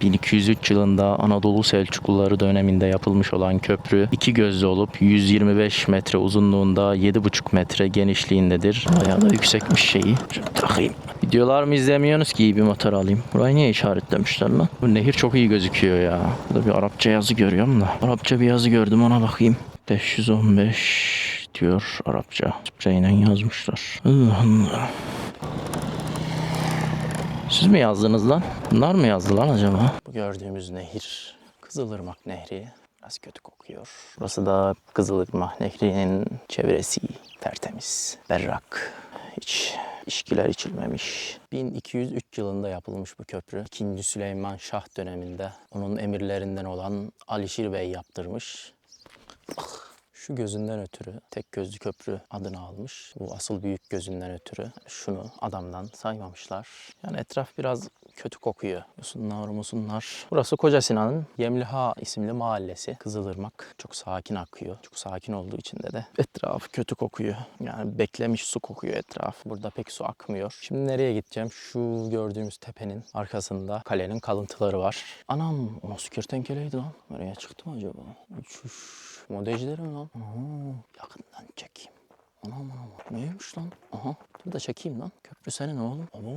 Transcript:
1203 yılında Anadolu Selçukluları döneminde yapılmış olan köprü iki gözlü olup 125 metre uzunluğunda 7,5 metre genişliğindedir. Bayağı da yüksekmiş şeyi. Şöyle takayım. Videolar mı izlemiyorsunuz ki iyi bir motor alayım. Burayı niye işaretlemişler lan? Bu nehir çok iyi gözüküyor ya. Burada bir Arapça yazı görüyorum da. Arapça bir yazı gördüm ona bakayım. 515 diyor Arapça. Spreyle yazmışlar. Allah Allah. Siz mi yazdınız lan? Bunlar mı yazdı lan acaba? Bu gördüğümüz nehir Kızılırmak Nehri. Biraz kötü kokuyor. Burası da Kızılırmak Nehri'nin çevresi. Tertemiz, berrak. Hiç içkiler içilmemiş. 1203 yılında yapılmış bu köprü. 2. Süleyman Şah döneminde onun emirlerinden olan Alişir Bey yaptırmış. Şu gözünden ötürü tek gözlü köprü adını almış. Bu asıl büyük gözünden ötürü şunu adamdan saymamışlar. Yani etraf biraz kötü kokuyor. Yosunlar, musunlar. Burası Koca Sinan'ın Yemliha isimli mahallesi. Kızılırmak. Çok sakin akıyor. Çok sakin olduğu için de de etrafı kötü kokuyor. Yani beklemiş su kokuyor etraf. Burada pek su akmıyor. Şimdi nereye gideceğim? Şu gördüğümüz tepenin arkasında kalenin kalıntıları var. Anam o nasıl kertenkeleydi lan? Nereye çıktı mı acaba? Uçuş. Modejleri mi lan? Aa, yakından çekeyim. Anam anam. Neymiş lan? Aha. Dur da çekeyim lan. Köprü senin oğlum. Abo.